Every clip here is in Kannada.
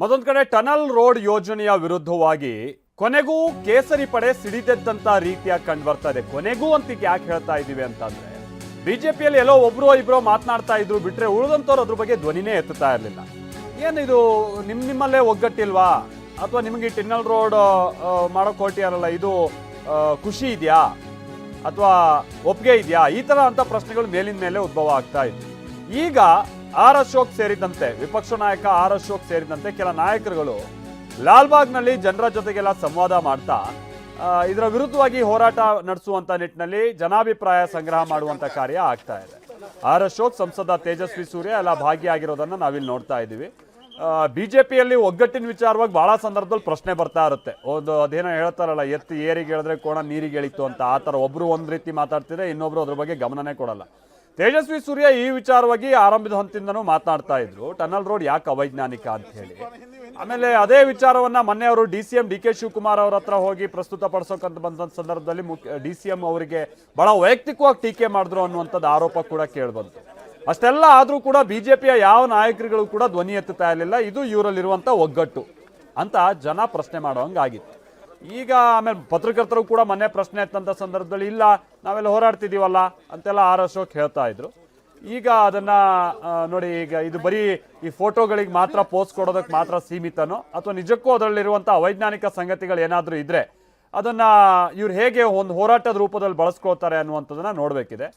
ಮತ್ತೊಂದು ಕಡೆ ಟನಲ್ ರೋಡ್ ಯೋಜನೆಯ ವಿರುದ್ಧವಾಗಿ ಕೊನೆಗೂ ಕೇಸರಿ ಪಡೆ ಸಿಡಿದೆದ್ದಂತ ರೀತಿಯ ಕಂಡು ಬರ್ತಾ ಇದೆ. ಕೊನೆಗೂ ಅಂತ ಯಾಕೆ ಹೇಳ್ತಾ ಇದೀವಿ ಅಂತಂದ್ರೆ, ಬಿಜೆಪಿಯಲ್ಲಿ ಎಲ್ಲೋ ಒಬ್ರು ಇಬ್ರು ಮಾತನಾಡ್ತಾ ಇದ್ರು ಬಿಟ್ರೆ ಉಳಿದಂತವ್ರು ಅದ್ರ ಬಗ್ಗೆ ಧ್ವನಿನೇ ಎತ್ತುತ್ತಾ ಇರಲಿಲ್ಲ. ಏನಿದು ನಿಮ್ ನಿಮ್ಮಲ್ಲೇ ಒಗ್ಗಟ್ಟಿಲ್ವಾ? ಅಥವಾ ನಿಮಗೆ ಟನಲ್ ರೋಡ್ ಮಾಡೋ ಹೊರಟಿಯಾರಲ್ಲ ಇದು ಖುಷಿ ಇದೆಯಾ? ಅಥವಾ ಒಪ್ಪಿಗೆ ಇದೆಯಾ? ಈ ಥರ ಅಂತ ಪ್ರಶ್ನೆಗಳು ಮೇಲಿನ ಮೇಲೆ ಉದ್ಭವ ಆಗ್ತಾ ಇತ್ತು ಈಗ ಆರ್ ಅಶೋಕ್ ಸೇರಿದಂತೆ, ವಿಪಕ್ಷ ನಾಯಕ ಆರ್ ಅಶೋಕ್ ಸೇರಿದಂತೆ ಕೆಲ ನಾಯಕರುಗಳು ಲಾಲ್ಬಾಗ್ನಲ್ಲಿ ಜನರ ಜೊತೆಗೆಲ್ಲ ಸಂವಾದ ಮಾಡ್ತಾ ಇದರ ವಿರುದ್ಧವಾಗಿ ಹೋರಾಟ ನಡೆಸುವಂತ ನಿಟ್ಟಿನಲ್ಲಿ ಜನಾಭಿಪ್ರಾಯ ಸಂಗ್ರಹ ಮಾಡುವಂತ ಕಾರ್ಯ ಆಗ್ತಾ ಇದೆ. ಆರ್ ಅಶೋಕ್ ಸಂಸದ ತೇಜಸ್ವಿ ಸೂರ್ಯ ಎಲ್ಲ ಭಾಗಿಯಾಗಿರೋದನ್ನ ನಾವಿಲ್ಲಿ ನೋಡ್ತಾ ಇದ್ದೀವಿ. ಬಿಜೆಪಿಯಲ್ಲಿ ಒಗ್ಗಟ್ಟಿನ ವಿಚಾರವಾಗಿ ಬಹಳ ಸಂದರ್ಭದಲ್ಲಿ ಪ್ರಶ್ನೆ ಬರ್ತಾ ಇರುತ್ತೆ. ಒಂದು ಅದೇನೋ ಹೇಳ್ತಾರಲ್ಲ, ಎತ್ತಿ ಏರಿಗೆ ಹೇಳಿದ್ರೆ ಕೋಣ ನೀರಿಗೆ ಎಳಿತು ಅಂತ. ಆ ಥರ ಒಬ್ಬರು ಒಂದು ರೀತಿ ಮಾತಾಡ್ತಿದ್ರೆ ಇನ್ನೊಬ್ರು ಅದ್ರ ಬಗ್ಗೆ ಗಮನನೇ ಕೊಡಲ್ಲ. ತೇಜಸ್ವಿ ಸೂರ್ಯ ಈ ವಿಚಾರವಾಗಿ ಆರಂಭದ ಹಂತದಿಂದನೂ ಮಾತನಾಡ್ತಾ ಇದ್ರು. ಟನಲ್ ರೋಡ್ ಯಾಕೆ ಅವೈಜ್ಞಾನಿಕ ಅಂತ ಹೇಳಿ. ಆಮೇಲೆ ಅದೇ ವಿಚಾರವನ್ನ ಮೊನ್ನೆ ಅವರು D C M D K Shivakumar ಅವ್ರ ಹತ್ರ ಹೋಗಿ ಪ್ರಸ್ತುತ ಪಡಿಸೋಕಂತ ಬಂದ ಸಂದರ್ಭದಲ್ಲಿ ಮುಖ್ಯ ಡಿ ಸಿ ಎಂ ಅವರಿಗೆ ಬಹಳ ವೈಯಕ್ತಿಕವಾಗಿ ಟೀಕೆ ಮಾಡಿದ್ರು ಅನ್ನುವಂಥದ್ದು ಆರೋಪ ಕೂಡ ಕೇಳಿಬಂತು. ಅಷ್ಟೆಲ್ಲ ಆದರೂ ಕೂಡ ಬಿಜೆಪಿಯ ಯಾವ ನಾಯಕರುಗಳು ಕೂಡ ಧ್ವನಿ ಎತ್ತುತ್ತಾ ಇರಲಿಲ್ಲ. ಇದು ಇವರಲ್ಲಿರುವಂತ ಒಗ್ಗಟ್ಟು ಅಂತ ಜನ ಪ್ರಶ್ನೆ ಮಾಡೋ ಹಂಗಾಗಿತ್ತು ಈಗ ಆಮೇಲೆ ಪತ್ರಕರ್ತರು ಕೂಡ ಮೊನ್ನೆ ಪ್ರಶ್ನೆ ಎತ್ತಂಥ ಸಂದರ್ಭದಲ್ಲಿ ಇಲ್ಲ. ನಾವೆಲ್ಲ ಹೋರಾಡ್ತಿದ್ದೀವಲ್ಲ ಅಂತೆಲ್ಲ ಆರ್ ಅಶೋಕ್ ಹೇಳ್ತಾ ಇದ್ರು. ಈಗ ಅದನ್ನ ನೋಡಿ, ಈಗ ಇದು ಬರೀ ಈ ಫೋಟೋಗಳಿಗೆ ಮಾತ್ರ ಪೋಸ್ಟ್ ಕೊಡೋದಕ್ಕೆ ಮಾತ್ರ ಸೀಮಿತನೋ, ಅಥವಾ ನಿಜಕ್ಕೂ ಅದರಲ್ಲಿರುವಂಥ ಅವೈಜ್ಞಾನಿಕ ಸಂಗತಿಗಳು ಏನಾದರೂ ಇದ್ರೆ ಅದನ್ನ ಇವ್ರು ಹೇಗೆ ಒಂದು ಹೋರಾಟದ ರೂಪದಲ್ಲಿ ಬಳಸ್ಕೊಳ್ತಾರೆ ಅನ್ನುವಂಥದ್ದನ್ನ ನೋಡಬೇಕಿದೆ.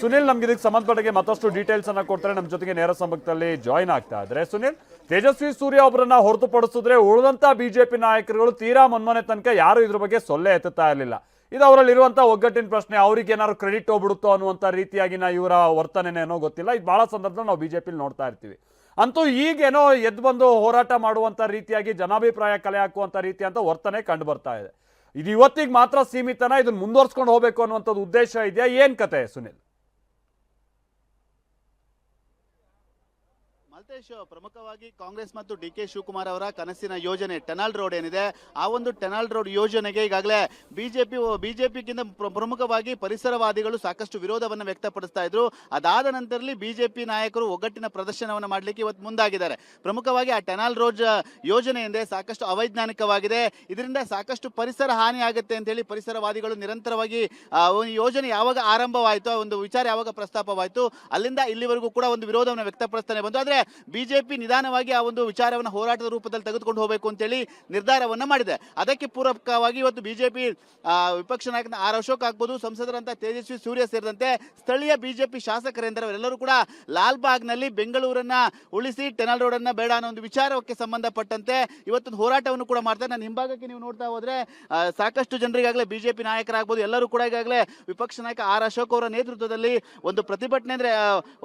ಸುನಿಲ್ ನಮ್ಗೆ ಇದಕ್ಕೆ ಸಂಬಂಧಪಟ್ಟಿಗೆ ಮತ್ತಷ್ಟು ಡೀಟೇಲ್ಸ್ ಅನ್ನ ಕೊಡ್ತಾರೆ. ನಮ್ಮ ಜೊತೆಗೆ ನೇರ ಸಂಪರ್ಕದಲ್ಲಿ ಜಾಯ್ನ್ ಆಗ್ತಾ ಇದ್ರೆ ಸುನಿಲ್, ತೇಜಸ್ವಿ ಸೂರ್ಯ ಒಬ್ಬರನ್ನ ಹೊರತುಪಡಿಸಿದ್ರೆ ಉಳಿದಂತ ಬಿಜೆಪಿ ನಾಯಕರುಗಳು ತೀರಾ ಮೊನ್ಮೊನೆ ತನಕ ಯಾರು ಇದ್ರ ಬಗ್ಗೆ ಸೊಲ್ಲೆ ಎತ್ತುತ್ತಾ ಇರಲಿಲ್ಲ. ಇದು ಅವರಲ್ಲಿರುವಂಥ ಒಗ್ಗಟ್ಟಿನ ಪ್ರಶ್ನೆ, ಅವ್ರಿಗೆ ಏನಾದ್ರು ಕ್ರೆಡಿಟ್ ಹೋಗ್ಬಿಡುತ್ತೋ ಅನ್ನುವಂತ ರೀತಿಯಾಗಿನ ಇವರ ವರ್ತನೆನೇನೋ ಗೊತ್ತಿಲ್ಲ. ಇದು ಬಹಳ ಸಂದರ್ಭದಲ್ಲಿ ನಾವು ಬಿಜೆಪಿಲಿ ನೋಡ್ತಾ ಇರ್ತೀವಿ. ಅಂತೂ ಈಗೇನೋ ಎದ್ದು ಬಂದು ಹೋರಾಟ ಮಾಡುವಂತ ರೀತಿಯಾಗಿ ಜನಾಭಿಪ್ರಾಯ ಕಲೆ ಹಾಕುವಂತ ರೀತಿ ಅಂತ ವರ್ತನೆ ಕಂಡು ಬರ್ತಾ ಇದೆ. ಇದು ಇವತ್ತಿಗೆ ಮಾತ್ರ ಸೀಮಿತನ, ಇದನ್ನ ಮುಂದುವರ್ಸ್ಕೊಂಡು ಹೋಗಬೇಕು ಅನ್ನುವಂಥದ್ದು ಉದ್ದೇಶ ಇದೆಯಾ? ಏನು ಕತೆ ಸುನಿಲ್? ಮಲ್ತೇಶ್, ಪ್ರಮುಖವಾಗಿ ಕಾಂಗ್ರೆಸ್ ಮತ್ತು ಡಿ ಕೆ ಶಿವಕುಮಾರ್ ಅವರ ಕನಸಿನ ಯೋಜನೆ ಟೆನಾಲ್ ರೋಡ್ ಏನಿದೆ, ಆ ಒಂದು ಟೆನಾಲ್ ರೋಡ್ ಯೋಜನೆಗೆ ಈಗಾಗಲೇ ಬಿಜೆಪಿ, ಬಿಜೆಪಿಗಿಂತ ಪ್ರಮುಖವಾಗಿ ಪರಿಸರವಾದಿಗಳು ಸಾಕಷ್ಟು ವಿರೋಧವನ್ನು ವ್ಯಕ್ತಪಡಿಸ್ತಾ ಇದ್ರು. ಅದಾದ ನಂತರದಲ್ಲಿ ಬಿಜೆಪಿ ನಾಯಕರು ಒಗ್ಗಟ್ಟಿನ ಪ್ರದರ್ಶನವನ್ನು ಮಾಡಲಿಕ್ಕೆ ಇವತ್ತು ಮುಂದಾಗಿದ್ದಾರೆ. ಪ್ರಮುಖವಾಗಿ ಆ ಟೆನಾಲ್ ರೋಡ್ ಯೋಜನೆ ಎಂದೇ ಸಾಕಷ್ಟು ಅವೈಜ್ಞಾನಿಕವಾಗಿದೆ. ಇದರಿಂದ ಸಾಕಷ್ಟು ಪರಿಸರ ಹಾನಿ ಆಗುತ್ತೆ ಅಂತ ಹೇಳಿ ಪರಿಸರವಾದಿಗಳು ನಿರಂತರವಾಗಿ ಯೋಜನೆ ಯಾವಾಗ ಆರಂಭವಾಯಿತು, ಆ ಒಂದು ವಿಚಾರ ಯಾವಾಗ ಪ್ರಸ್ತಾಪವಾಯಿತು, ಅಲ್ಲಿಂದ ಇಲ್ಲಿವರೆಗೂ ಕೂಡ ಒಂದು ವಿರೋಧವನ್ನು ವ್ಯಕ್ತಪಡಿಸ್ತಾನೆ ಬಂತು. ಆದ್ರೆ ಬಿಜೆಪಿ ನಿಧಾನವಾಗಿ ಆ ಒಂದು ವಿಚಾರವನ್ನು ಹೋರಾಟದ ರೂಪದಲ್ಲಿ ತೆಗೆದುಕೊಂಡು ಹೋಗಬೇಕು ಅಂತೇಳಿ ನಿರ್ಧಾರವನ್ನು ಮಾಡಿದೆ. ಅದಕ್ಕೆ ಪೂರಕವಾಗಿ ಇವತ್ತು ಬಿಜೆಪಿ ವಿಪಕ್ಷ ನಾಯಕ ಆರ್ ಅಶೋಕ್ ಆಗ್ಬೋದು, ಸಂಸದರಂತ ತೇಜಸ್ವಿ ಸೂರ್ಯ ಸೇರಿದಂತೆ ಸ್ಥಳೀಯ ಬಿಜೆಪಿ ಶಾಸಕರೆಂದರೆ ಅವರೆಲ್ಲರೂ ಕೂಡ ಲಾಲ್ಬಾಗ್ನಲ್ಲಿ ಬೆಂಗಳೂರನ್ನ ಉಳಿಸಿ ಟೆನಲ್ ರೋಡ್ ಅನ್ನ ಬೇಡ ಅನ್ನೋ ಒಂದು ವಿಚಾರಕ್ಕೆ ಸಂಬಂಧಪಟ್ಟಂತೆ ಇವತ್ತೊಂದು ಹೋರಾಟವನ್ನು ಕೂಡ ಮಾಡ್ತಾರೆ. ನನ್ನ ಹಿಂಭಾಗಕ್ಕೆ ನೀವು ನೋಡ್ತಾ ಹೋದ್ರೆ ಸಾಕಷ್ಟು ಜನರಿಗಾಗಲೇ ಬಿಜೆಪಿ ನಾಯಕರಾಗ್ಬೋದು, ಎಲ್ಲರೂ ಕೂಡ ಈಗಾಗಲೇ ವಿಪಕ್ಷ ನಾಯಕ ಆರ್ ಅಶೋಕ್ ಅವರ ನೇತೃತ್ವದಲ್ಲಿ ಒಂದು ಪ್ರತಿಭಟನೆ ಅಂದ್ರೆ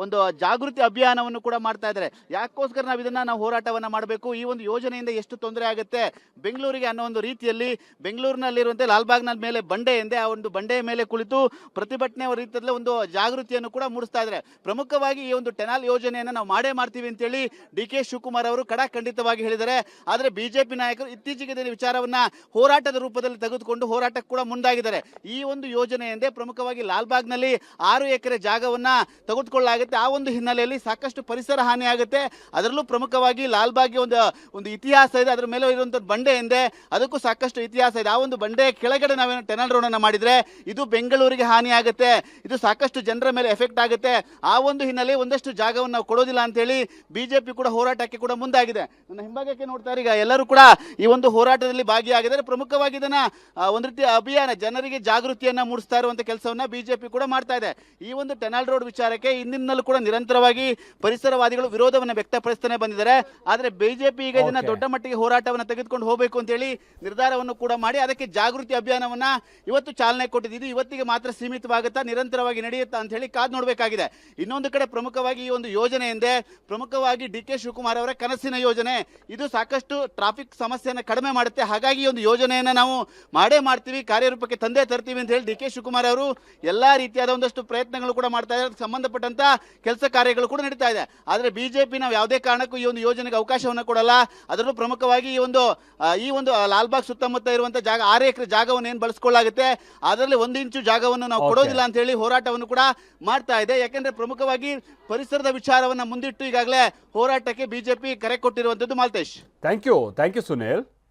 ಒಂದು ಜಾಗೃತಿ ಅಭಿಯಾನವನ್ನು ಕೂಡ ಮಾಡ್ತಾ ಇದ್ದಾರೆ. ಯಾಕೋಸ್ಕರ ನಾವು ಇದನ್ನ ನಾವು ಹೋರಾಟವನ್ನ ಮಾಡಬೇಕು? ಈ ಒಂದು ಯೋಜನೆಯಿಂದ ಎಷ್ಟು ತೊಂದರೆ ಆಗುತ್ತೆ? ಬೆಂಗಳೂರಿಗೆ ಅನ್ನೋ ಒಂದು ರೀತಿಯಲ್ಲಿ ಬೆಂಗಳೂರಿನಲ್ಲಿರುವಂತೆ ಲಾಲ್ಬಾಗ್ನ ಮೇಲೆ ಬಂಡೆ ಎಂದೇ ಆ ಒಂದು ಬಂಡೆಯ ಮೇಲೆ ಕುಳಿತು ಪ್ರತಿಭಟನೆ ರೀತಿಯಲ್ಲಿ ಒಂದು ಜಾಗೃತಿಯನ್ನು ಕೂಡ ಮೂಡಿಸ್ತಾ ಇದ್ದಾರೆ. ಪ್ರಮುಖವಾಗಿ ಈ ಒಂದು ಟೆನಾಲ್ ಯೋಜನೆಯನ್ನು ನಾವು ಮಾಡೇ ಮಾಡ್ತೀವಿ ಅಂತೇಳಿ ಡಿ ಕೆ ಶಿವಕುಮಾರ್ ಅವರು ಖಡಾಖಂಡಿತವಾಗಿ ಹೇಳಿದ್ದಾರೆ. ಆದರೆ ಬಿಜೆಪಿ ನಾಯಕರು ಇತ್ತೀಚೆಗೆ ವಿಚಾರವನ್ನ ಹೋರಾಟದ ರೂಪದಲ್ಲಿ ತೆಗೆದುಕೊಂಡು ಹೋರಾಟಕ್ಕೆ ಕೂಡ ಮುಂದಾಗಿದ್ದಾರೆ. ಈ ಒಂದು ಯೋಜನೆ ಎಂದೇ ಪ್ರಮುಖವಾಗಿ ಲಾಲ್ಬಾಗ್ನಲ್ಲಿ ಆರು ಎಕರೆ ಜಾಗವನ್ನ ತೆಗೆದುಕೊಳ್ಳಲಾಗುತ್ತೆ. ಆ ಒಂದು ಹಿನ್ನೆಲೆಯಲ್ಲಿ ಸಾಕಷ್ಟು ಪರಿಸರ ಹಾನಿ ಆಗುತ್ತೆ. ಅದರಲ್ಲೂ ಪ್ರಮುಖವಾಗಿ ಲಾಲ್ಬಾಗ್ಗೆ ಒಂದು ಒಂದು ಇತಿಹಾಸ ಇದೆ. ಅದರ ಮೇಲೆ ಇರುವಂತ ಬಂಡೆ ಇದೆ ಅದಕ್ಕೂ ಸಾಕಷ್ಟು ಇತಿಹಾಸ ಇದೆ. ಆ ಒಂದು ಬಂಡೆ ಕೆಳಗಡೆ ನಾವೇನು ಟೆನಲ್ ರೋಡ್ ಅನ್ನ ಮಾಡಿದ್ರೆ, ಇದು ಬೆಂಗಳೂರಿಗೆ ಹಾನಿ ಆಗುತ್ತೆ. ಇದು ಸಾಕಷ್ಟು ಜನರ ಮೇಲೆ ಎಫೆಕ್ಟ್ ಆಗುತ್ತೆ. ಆ ಒಂದು ಹಿನ್ನೆಲೆ ಒಂದಷ್ಟು ಜಾಗವನ್ನು ನಾವು ಕೊಡೋದಿಲ್ಲ ಅಂತ ಹೇಳಿ ಬಿಜೆಪಿ ಕೂಡ ಹೋರಾಟಕ್ಕೆ ಕೂಡ ಮುಂದಾಗಿದೆ. ನನ್ನ ಹಿಂಭಾಗಕ್ಕೆ ನೋಡ್ತಾರೆ ಈಗ ಎಲ್ಲರೂ ಕೂಡ ಈ ಒಂದು ಹೋರಾಟದಲ್ಲಿ ಭಾಗಿಯಾಗಿದ್ದಾರೆ. ಪ್ರಮುಖವಾಗಿ ಇದನ್ನ ಒಂದು ರೀತಿ ಅಭಿಯಾನ, ಜನರಿಗೆ ಜಾಗೃತಿಯನ್ನ ಮೂಡಿಸ್ತಾ ಇರುವಂತ ಕೆಲಸವನ್ನ ಬಿಜೆಪಿ ಕೂಡ ಮಾಡ್ತಾ ಇದೆ. ಈ ಒಂದು ಟೆನಲ್ ರೋಡ್ ವಿಚಾರಕ್ಕೆ ಹಿಂದಿನಲ್ಲೂ ಕೂಡ ನಿರಂತರವಾಗಿ ಪರಿಸರವಾದಿಗಳು ವಿರೋಧವನ್ನು ವ್ಯಕ್ತಪಡಿಸ್ತಾನೆ ಬಂದಿದ್ದಾರೆ. ಆದರೆ ಬಿಜೆಪಿ ಈಗ ಇದನ್ನ ದೊಡ್ಡ ಮಟ್ಟಿಗೆ ಹೋರಾಟವನ್ನು ತೆಗೆದುಕೊಂಡು ಹೋಗಬೇಕು ಅಂತ ಹೇಳಿ ನಿರ್ಧಾರವನ್ನು ಕೂಡ ಮಾಡಿ ಅದಕ್ಕೆ ಜಾಗೃತಿ ಅಭಿಯಾನವನ್ನ ಇವತ್ತು ಚಾಲನೆ ಕೊಟ್ಟಿದ್ದು ಇದು ಇವತ್ತಿಗೆ ಮಾತ್ರ ಸೀಮಿತವಾಗುತ್ತಾ ನಿರಂತರವಾಗಿ ನಡೆಯುತ್ತಾ ಅಂತ ಹೇಳಿ ಕಾದು ನೋಡಬೇಕಾಗಿದೆ. ಇನ್ನೊಂದು ಕಡೆ ಪ್ರಮುಖವಾಗಿ ಈ ಒಂದು ಯೋಜನೆ ಎಂದೇ ಪ್ರಮುಖವಾಗಿ ಡಿ ಕೆ ಶಿವಕುಮಾರ್ ಅವರ ಕನಸಿನ ಯೋಜನೆ. ಇದು ಸಾಕಷ್ಟು ಟ್ರಾಫಿಕ್ ಸಮಸ್ಯೆಯನ್ನು ಕಡಿಮೆ ಮಾಡುತ್ತೆ. ಹಾಗಾಗಿ ಈ ಒಂದು ಯೋಜನೆಯನ್ನ ನಾವು ಮಾಡೇ ಮಾಡ್ತೀವಿ ಕಾರ್ಯರೂಪಕ್ಕೆ ತಂದೆ ತರ್ತೀವಿ ಅಂತ ಹೇಳಿ ಡಿ ಕೆ ಶಿವಕುಮಾರ್ ಅವರು ಎಲ್ಲಾ ರೀತಿಯಾದ ಒಂದಷ್ಟು ಪ್ರಯತ್ನಗಳು ಕೂಡ ಮಾಡ್ತಾ ಇದ್ದಾರೆ. ಸಂಬಂಧಪಟ್ಟಂತ ಕೆಲಸ ಕಾರ್ಯಗಳು ಕೂಡ ನಡೀತಾ ಇದೆ. ಆದರೆ ಬಿಜೆಪಿ ಬಿಜೆಪಿ ನಾವು ಯಾವುದೇ ಕಾರಣಕ್ಕೂ ಈ ಒಂದು ಯೋಜನೆಗೆ ಅವಕಾಶವನ್ನು ಕೊಡಲ್ಲ. ಅದರಲ್ಲೂ ಪ್ರಮುಖವಾಗಿ ಈ ಒಂದು ಈ ಒಂದು ಲಾಲ್ಬಾಗ್ ಸುತ್ತಮುತ್ತ ಇರುವಂತ ಜಾಗ ಆರು ಎಕರೆ ಜಾಗವನ್ನು ಏನು ಬಳಸ್ಕೊಳ್ಳಾಗುತ್ತೆ ಅದರಲ್ಲಿ ಒಂದು ಇಂಚು ಜಾಗವನ್ನು ನಾವು ಕೊಡೋದಿಲ್ಲ ಅಂತ ಹೇಳಿ ಹೋರಾಟವನ್ನು ಕೂಡ ಮಾಡ್ತಾ ಇದೆ. ಯಾಕೆಂದ್ರೆ ಪ್ರಮುಖವಾಗಿ ಪರಿಸರದ ವಿಚಾರವನ್ನ ಮುಂದಿಟ್ಟು ಈಗಾಗಲೇ ಹೋರಾಟಕ್ಕೆ ಬಿಜೆಪಿ ಕರೆ ಕೊಟ್ಟಿರುವಂತದ್ದು Malthesh. Thank you thank you Sunil